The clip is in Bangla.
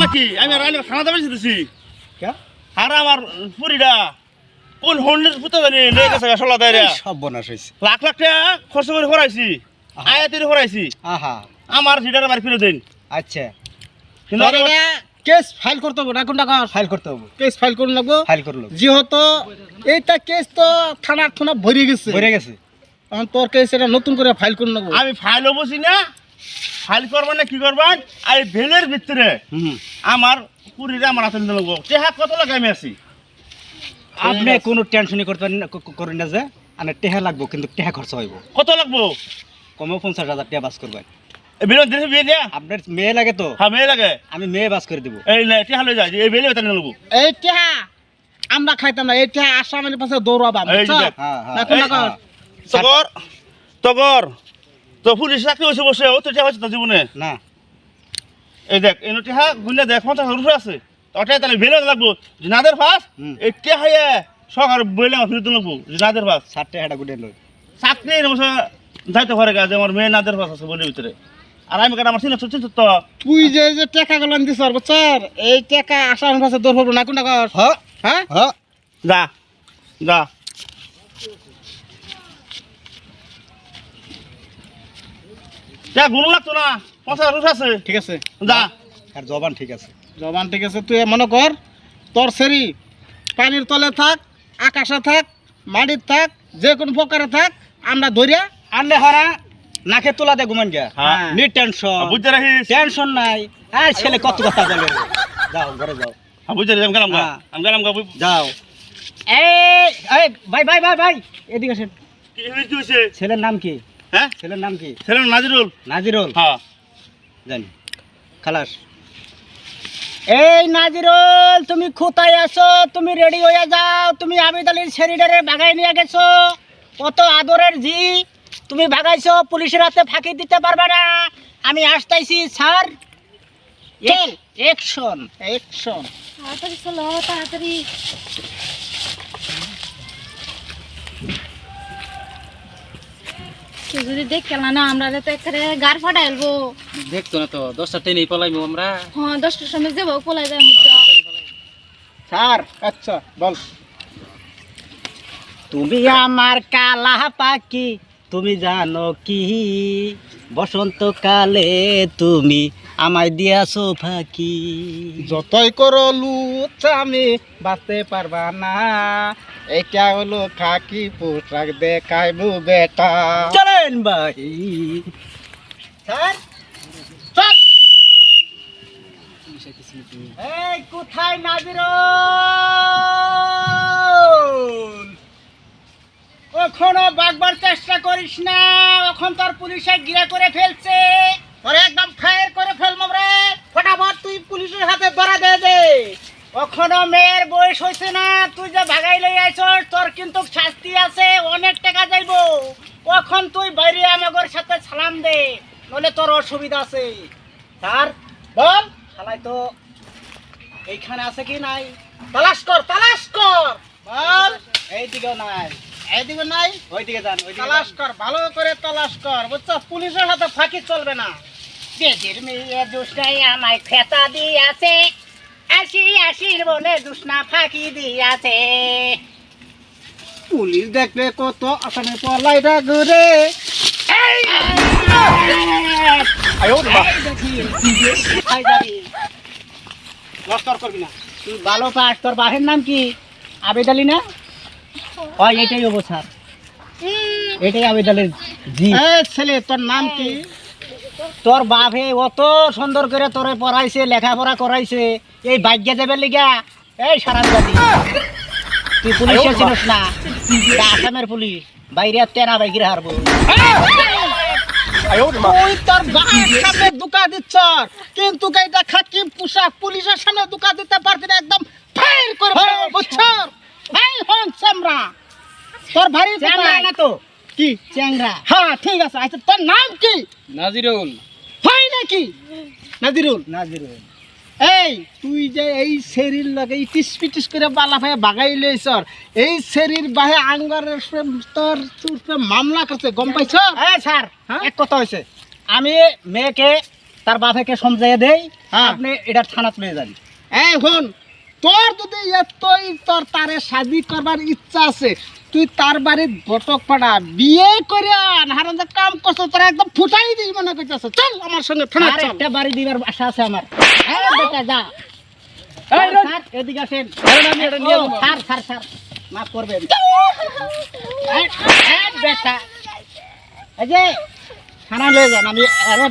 নাকি আমি আর আইলে খানা দাবি দিতেছি আর আমার পুরিটা কোন হন্ডের পুতে জানি লয়ে গেছে সলা সব বনাস হয়েছে লাখ লাখ টাকা খরচ করে হরাইছি। আয়াতির হরাইছি আহা। আমার সিটার বাড়ি ফিরে দিন। আচ্ছা। কেস ফাইল করতে হবে না কোনটা কাজ ফাইল করতে হবে। কেস ফাইল করুন লাগবো। ফাইল করল যেহেতু এইটা কেস তো থানার থানা ভরে গেছে। ভরে গেছে। তোর কেস এটা নতুন করে ফাইল করুন লাগবো। আমি ফাইলও বসি না ফাইল করবেন না কি করবেন আর এই ভেলের ভিতরে আমার পুরীরা আমার হাতে নিতে লাগবো টেহা কত লাগে আমি আছি? আপনি কোনো টেনশনই করতে পারেন করেন না যে আর টেহা লাগবো কিন্তু টেহা খরচ হইব। কত লাগবো? কমেও পঞ্চাশ হাজার টাকা বাস করবেন। এই বেলুন বিয়ে দিয়া আপনার মেয়ে লাগে তো। হ্যাঁ মেয়ে লাগে। আমি মেয়ে বাস করে দিব। এই নে টেহা যায় এই বেলে বেতন নেব। এইটা আমরা খাইতাম না আসামের পাশে এই। হ্যাঁ হ্যাঁ এই- তগর তগর। তো পুলিশ চাকরি হয়েছে বসে ও তো টেহা হয়েছে তোর জীবনে। না। এই দেখ এই টেহা গুনে দেখ পঞ্চাশ রুফে আছে। ওটাই তাহলে বেলে লাগবো। জিনাদের ফাঁস হুম। এই টেহাইয়ে সকাল বইলে আমার ফিরতে লাগবো। জিনাদের ফাঁস ষাট টাকাটা গুটে লই। চাকরি বসে যাইতে ঘরে গেছে আমার মেয়ে নাদের ফাঁস আছে বলে ভিতরে। আর আমি কেন আমার চিন্তা চিন্তা তো তুই যে যে টাকা গুলো দিছ বুঝছর? এই টাকা আসামের পাশে দৌড়াবো না কোনটা কাজ হ্যাঁ হ্যাঁ? হ্যাঁ যা যা। যা গুণ লাগতো না। পঞ্চাশ রুফ আছে। ঠিক আছে। যা। আর জবান ঠিক আছে। জবান ঠিক আছে তুই মনে কর তোর সেরি পানির তলে থাক আকাশে থাক মাটির থাক যে কোনো প্রকারে থাক আমরা ধরিয়া আনলে হারা নাকে তোলা দে ঘুমান গিয়া। হ্যাঁ। নি টেনশন বুঝতে রাখিস। টেনশন নাই। আর ছেলে কত কথা বলে যাও ঘরে যাও। হ্যাঁ, বুঝতে আমি গেলাম গা। হ্যাঁ। আমি গেলাম গা যাও। এই এই ভাই ভাই ভাই ভাই এদিকে আসেন। কি হয়েছে ছেলের নাম কি? হ্যাঁ? ছেলের নাম কি? ছেলে নাজিরুল। নাজিরুল? হ্যাঁ। জানি খালাস। এই নাজিরুল তুমি কোথায় আছো? তুমি রেডি হয়ে যাও। তুমি আবিদ আলীর শেরিডারে বাগাই নিয়ে গেছো। কত আদরের জি তুমি ভাগাইছো পুলিশের হাতে ফাঁকি দিতে পারবে না। আমি আসতেছি স্যার। অ্যাকশন একশন তাড়াতাড়ি চলো তাড়াতাড়ি। কেউ যদি দেখে না আমরা তো এখানে গার ফাটাইলবো দেখতো না তো দশটা ট্রেনে পলাইবো আমরা। হ্যাঁ দশটার সময় যাব পলাই যাব স্যার আচ্ছা বল। তুমি আমার কালা পাখি তুমি জানো কি? বসন্তকালে তুমি আমায় দিয়াছো ফাঁকি। যতই করো লুচামি বাঁচতে পারবা না। এটা হলো খাকি পোশাক দেখাইবো বেটা। চলেন ভাই। স্যার চল। এই কোথায় নাজির কখনো বাগবার চেষ্টা করিস না এখন তোর পুলিশে গিরা করে ফেলছে। ওরে একদম ফায়ার করে ফেলব রে। ফটাফট তুই পুলিশের হাতে ধরা দে দে। কখনো মেয়ের বয়স হয়েছে না তুই যে ভাগাই লই আইছস তোর কিন্তু শাস্তি আছে অনেক টাকা যাইবো। কখন তুই বাইরে আমাগর সাথে সালাম দে নলে তোর অসুবিধা আছে। স্যার বল। শালাই তো এইখানে আছে কি নাই? তালাশ কর তালাশ কর। বল। এইদিকেও নাই। এইদিকে নাই? ওইদিকে যান তালাশ। কর ভালো করে তালাশ কর বুঝছ? পুলিশের হাতে ফাঁকি চলবে না। বেদির মেয়ে দুষ্টাই আমায় খেতা দিয়াছে আসি আসির বলে দুষ্ণা ফাঁকি দিয়াছে। পুলিশ দেখলে কত আসামে ভালো পাস তোর বাহের নাম কি? আবেদ আলী না? হয় এটাই হব স্যার এটাই আবেদ আলীর জি। ছেলে তোর নাম কি? তোর বাপে অত সুন্দর করে তোরে পড়াইছে লেখাপড়া করাইছে। এই ভাগ্য দেবে লিগা এই সারা তুই পুলিশে চিনিস না? আসামের পুলিশ। বাইরে তেনা বাইকিরে হারবো। তুই তোর বাবার সামনে দুকা দিচ্ছ। কিন্তু এটা খাকি পোশাক পুলিশের সামনে দুকা দিতে পারতি না একদম করে ফেলব, বুঝছ? হন চামড়া তোর ভারী চ্যাংরা না তো। কি? চ্যাংরা। হ্যাঁ ঠিক আছে। আচ্ছা তোর নাম কি? নাজিরুল। হয় নাকি? নাজিরুল। নাজিরুল। এই তুই যে এই শরীর লগে ইটিস পিটিস করে বালা ভাই বাগাই লইছ এই শেরির বাহে আঙ্গারের সে- তোর মামলা করছে গম পাইছ হ্যাঁ স্যার? এক কথা হয়েছে আমি মেয়েকে তার বাপেকে সমঝাইয়া দেই হ্যাঁ। আপনি এটা থানাত তুলে যান এই হন তোর যদি এতই তোর তারে শাদি করবার ইচ্ছা আছে তুই তার বাড়ির ঘটক পাড়া বিয়ে করে আন। হারান কাম করছ তোরা একদম ফুটাই দিই মনে করতেছে। চল আমার সঙ্গে থানা আর চল। একটা বাড়ি দিবার আশা আছে আমার। বেটা যা। এদিকে আসেন। স্যার স্যার স্যার মাফ করবেন। বেটা। এই যে থানা লয়ে যান আমি আরে